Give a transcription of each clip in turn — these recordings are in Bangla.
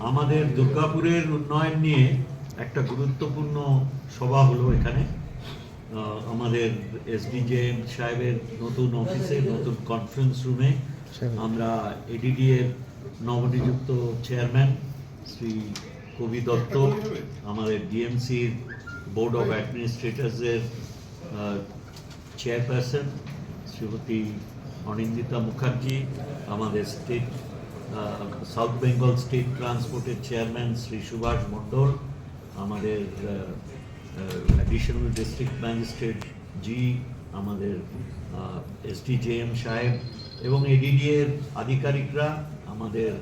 আমাদের দুর্গাপুরের উন্নয়ন নিয়ে একটা গুরুত্বপূর্ণ সভা হলো এখানে। আমাদের এসডিজেএম সাহেবের নতুন অফিসে নতুন কনফারেন্স রুমে আমরা এডিডি এর নবনিযুক্ত চেয়ারম্যান শ্রী কবি দত্ত আমাদের ডিএমসির বোর্ড অফ অ্যাডমিনিস্ট্রেটরসের চেয়ারপারসন শ্রীমতী অনিন্দিতা মুখার্জি আমাদের স্টেট সাউথ বেঙ্গল স্টেট ট্রান্সপোর্টের চেয়ারম্যান শ্রী সুভাষ মণ্ডল আমাদের অ্যাডিশনাল ডিস্ট্রিক্ট ম্যাজিস্ট্রেট জি আমাদের এসডিজেএম সাহেব এবং এডিডি এর আধিকারিকরা, আমাদের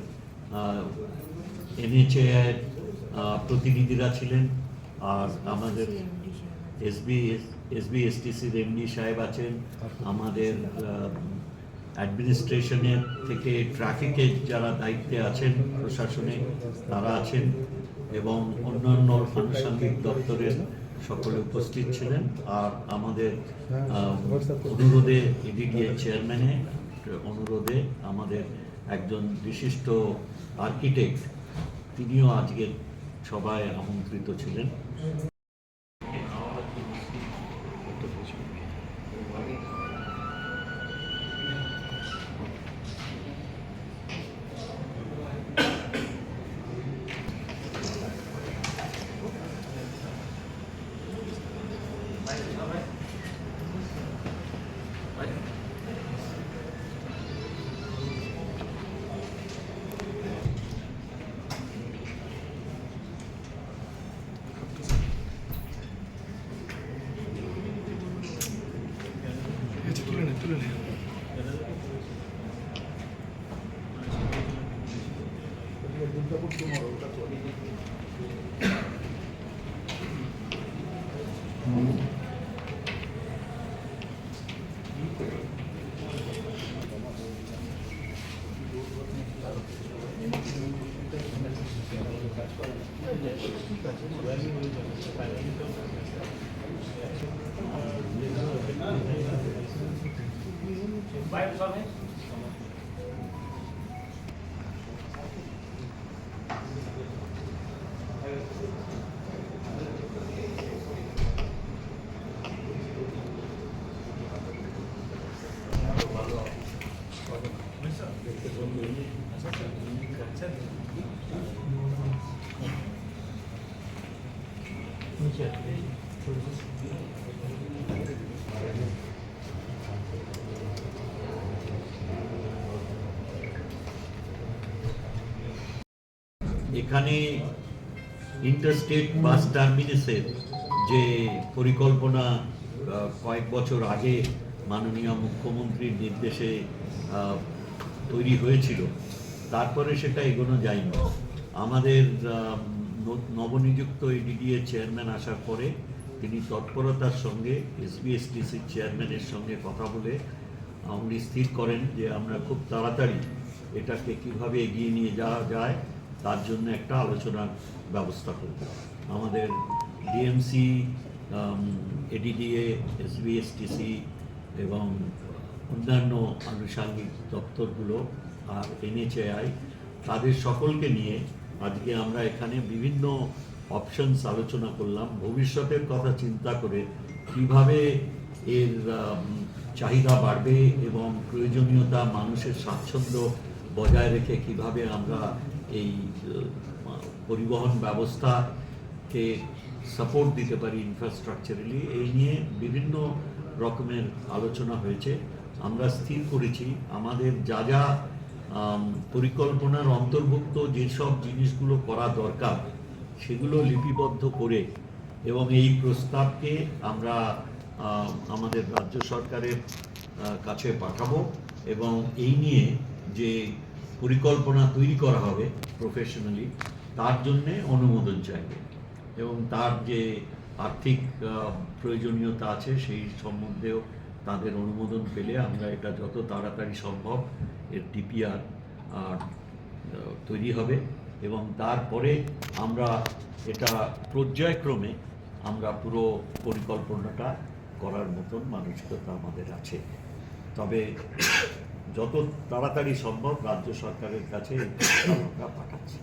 এনএচএ এর প্রতিনিধিরা ছিলেন। আর আমাদের এসবি এসবি এসটিসির এমডি সাহেব আছেন। আমাদের অ্যাডমিনিস্ট্রেশনের থেকে ট্রাফিকের যারা দায়িত্বে আছেন, প্রশাসনে তারা আছেন এবং অন্যান্য আনুষঙ্গিক দপ্তরের সকলে উপস্থিত ছিলেন। আর আমাদের অনুরোধে এডিডিএ চেয়ারম্যানে অনুরোধে আমাদের একজন বিশিষ্ট আর্কিটেক্ট তিনিও আজকের সভায় আমন্ত্রিত ছিলেন। তুলে নে তুলে নে এখানে ইন্টারস্টেট বাস টার্মিনাসের যে পরিকল্পনা কয়েক বছর আগে মাননীয় মুখ্যমন্ত্রীর নির্দেশে তৈরি হয়েছিল, তারপরে সেটা এগোনো যায়নি। আমাদের নবনিযুক্ত এডিডিএ চেয়ারম্যান আসার পরে তিনি তৎপরতার সঙ্গে এসবিএসটিসির চেয়ারম্যানের সঙ্গে কথা বলে উনি স্থির করেন যে আমরা খুব তাড়াতাড়ি এটাকে কীভাবে এগিয়ে নিয়ে যাওয়া যায় তার জন্য একটা আলোচনার ব্যবস্থা করব। আমাদের ডিএমসি এডিডিএ এসবিএসটিসি এবং অন্যান্য আনুষাঙ্গিক দপ্তরগুলো আর এনএচএআই তাদের সকলকে নিয়ে আজকে আমরা এখানে বিভিন্ন অপশনস আলোচনা করলাম। ভবিষ্যতের কথা চিন্তা করে কীভাবে এর চাহিদা বাড়বে এবং প্রয়োজনীয়তা, মানুষের স্বাচ্ছন্দ্য বজায় রেখে কীভাবে আমরা এই পরিবহন ব্যবস্থাকে সাপোর্ট দিতে পারি ইনফ্রাস্ট্রাকচারালি এই নিয়ে বিভিন্ন রকমের আলোচনা হয়েছে। আমরা স্থির করেছি। আমাদের যা যা পরিকল্পনার অন্তর্ভুক্ত যেসব জিনিসগুলো করা দরকার, সেগুলো লিপিবদ্ধ করে এবং এই প্রস্তাবকে আমরা আমাদের রাজ্য সরকারের কাছে পাঠাবো এবং এই নিয়ে যে পরিকল্পনা তৈরি করা হবে প্রফেশনালি তার জন্যে অনুমোদন চাইবে এবং তার যে আর্থিক প্রয়োজনীয়তা আছে সেই সম্বন্ধেও তাদের অনুমোদন পেলে আমরা এটা যত তাড়াতাড়ি সম্ভব এর ডিপিআর তৈরি হবে এবং তারপরে আমরা এটা পর্যায়ক্রমে আমরা পুরো পরিকল্পনাটা করার মতন মানসিকতা আমাদের আছে। তবে যত তাড়াতাড়ি সম্ভব রাজ্য সরকারের কাছে পাঠাচ্ছি।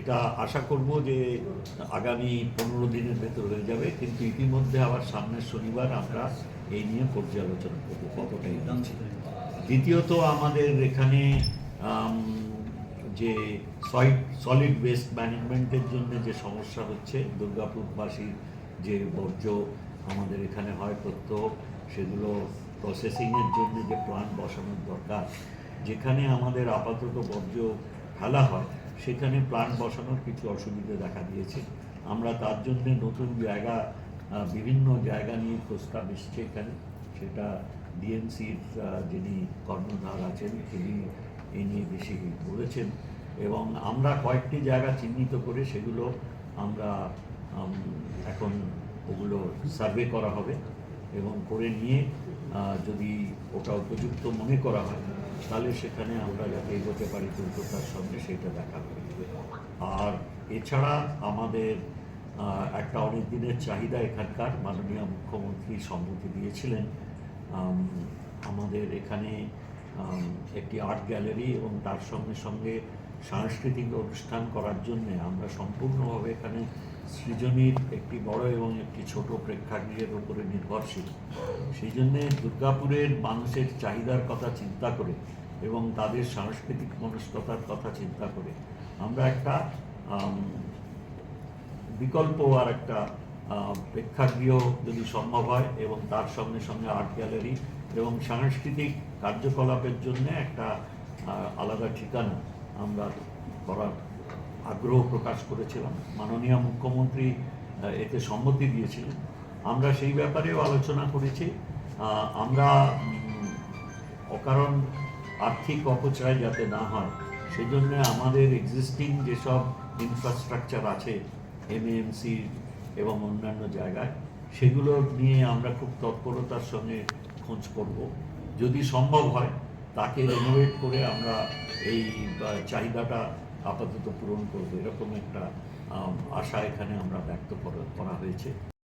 এটা আশা করব যে আগামী পনেরো দিনের ভেতর হয়ে যাবে, কিন্তু ইতিমধ্যে আবার সামনের শনিবার আমরা এই নিয়ে পর্যালোচনা করব কতটা এগিয়েছি দ্বিতীয়ত আমাদের এখানে যে সলিড ওয়েস্ট ম্যানেজমেন্টের জন্য যে সমস্যা হচ্ছে, দুর্গাপুরবাসীর যে বর্জ্য আমাদের এখানে হয় প্রত্যহ, সেগুলো প্রসেসিংয়ের জন্য যে প্ল্যান্ট বসানোর দরকার, যেখানে আমাদের আপাতত বর্জ্য ফেলা হয় সেখানে প্ল্যান্ট বসানোর কিছু অসুবিধা দেখা দিয়েছে। আমরা তার জন্য নতুন জায়গা বিভিন্ন জায়গা নিয়ে প্রস্তাব এসছে এখানে। সেটা ডিএমসির যিনি কর্ণধার আছেন, তিনি এই নিয়ে বেশি বলেছেন। এবং আমরা কয়েকটি জায়গা চিহ্নিত করে সেগুলো আমরা এখন ওগুলো সার্ভে করা হবে এবং করে নিয়ে যদি ওটা উপযুক্ত মনে করা হয় তাহলে সেখানে আমরা যাতে এগোতে পারি দ্রুততার সঙ্গে সেটা দেখা হবে। আর এছাড়া আমাদের একটা অনেক দিনের চাহিদা এখানকার, মাননীয় মুখ্যমন্ত্রী সম্মতি দিয়েছিলেন। আমাদের এখানে একটি আর্ট গ্যালারি এবং তার সঙ্গে সঙ্গে সাংস্কৃতিক অনুষ্ঠান করার জন্য আমরা সম্পূর্ণভাবে এখানে সৃজনীর একটি বড় এবং একটি ছোট প্রেক্ষাগৃহের উপরে নির্ভরশীল। সেই জন্যে দুর্গাপুরের মানুষের চাহিদার কথা চিন্তা করে এবং তাদের সাংস্কৃতিক মনস্কতার কথা চিন্তা করে। আমরা একটা বিকল্প আর একটা প্রেক্ষাগৃহ যদি সম্ভব হয় এবং তার সঙ্গে সঙ্গে আর্ট গ্যালারি এবং সাংস্কৃতিক কার্যকলাপের জন্য একটা আলাদা ঠিকানা আমরা করার আগ্রহ প্রকাশ করেছিলাম। মাননীয় মুখ্যমন্ত্রী এতে সম্মতি দিয়েছিলেন। আমরা সেই ব্যাপারেও আলোচনা করেছি। আমরা অকারণ আর্থিক অপচয় যাতে না হয়, সেজন্য আমাদের এক্সিস্টিং যেসব ইনফ্রাস্ট্রাকচার আছে এমএএমসি এবং অন্যান্য জায়গায়, সেগুলো নিয়ে আমরা খুব তৎপরতার সঙ্গে খোঁজ করব। যদি সম্ভব হয়, তাকে রেনোভেট করে আমরা এই চাহিদাটা আপাতত পূরণ করবে এরকম একটা আশা এখানে আমরা ব্যক্ত করা হয়েছে।